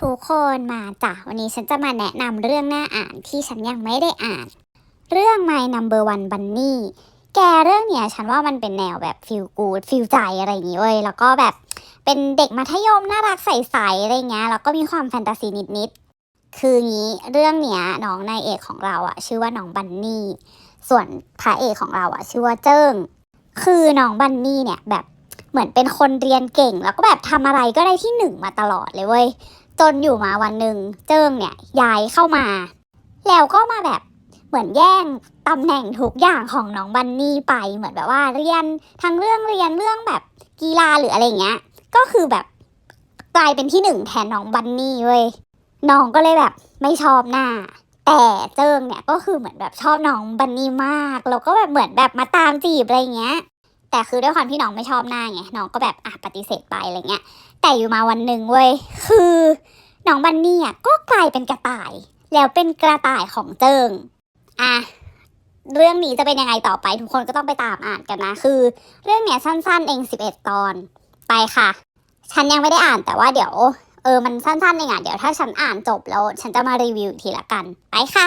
ทุกคนมาจ้ะวันนี้ฉันจะมาแนะนำเรื่องน่าอ่านที่ฉันยังไม่ได้อ่าน เรื่อง My Number One Bunny แกเรื่องเนี้ยฉันว่ามันเป็นแนวแบบฟิลกูดฟิลใจอะไรอย่างงี้เว้ยแล้วก็แบบเป็นเด็กมัธยมน่ารักใสๆอะไรเงี้ยแล้วก็มีความแฟนตาซีนิดๆคืองี้เรื่องเนี้ยน้องนายเอกของเราอะชื่อว่าน้องบันนี่ส่วนพระเอกของเราอะชื่อว่าเจิ้งคือน้องบันนี่เนี่ยแบบเหมือนเป็นคนเรียนเก่ง แล้วก็แบบทำอะไรก็ได้ที่หนึ่งมาตลอดเลยเว้ย จนอยู่มาวันหนึ่งเจิ้งเนี่ยย้ายเข้ามา แล้วก็มาแบบเหมือนแย่งตำแหน่งทุกอย่างของน้องบันนี่ไปเหมือนแบบว่าเรียนทั้งเรื่องเรียนเรื่องแบบกีฬาหรืออะไรเงี้ย ก็คือแบบกลายเป็นที่หนึ่งแทนน้องบันนี่เว้ยน้องก็เลยแบบไม่ชอบหน้า แต่เจิ้งเนี่ยก็คือเหมือนแบบชอบน้องบันนี่มากแล้วก็แบบเหมือนแบบมาตามจีบอะไรเงี้ย แต่คือด้วยความที่น้องไม่ชอบหน้าไงน้องก็แบบอะปฏิเสธไปอะไรเงี้ย แต่อยู่มาวันหนึ่งเว้ยคือ น้องบันนี่อะก็กลายเป็นกระต่าย แล้วเป็นกระต่ายของเจิงอะเรื่องนี้จะเป็นยังไงต่อไปทุกคนก็ต้องไปตามอ่านกันนะ คือ เรื่องเนี้ยสั้นๆเอง 11 ตอน ไปค่ะ ฉันยังไม่ได้อ่านแต่ว่าเดี๋ยว เออมันสั้นๆเองอะเดี๋ยวถ้าฉันอ่านจบแล้ว ฉันจะมารีวิวทีละกัน ไปค่ะ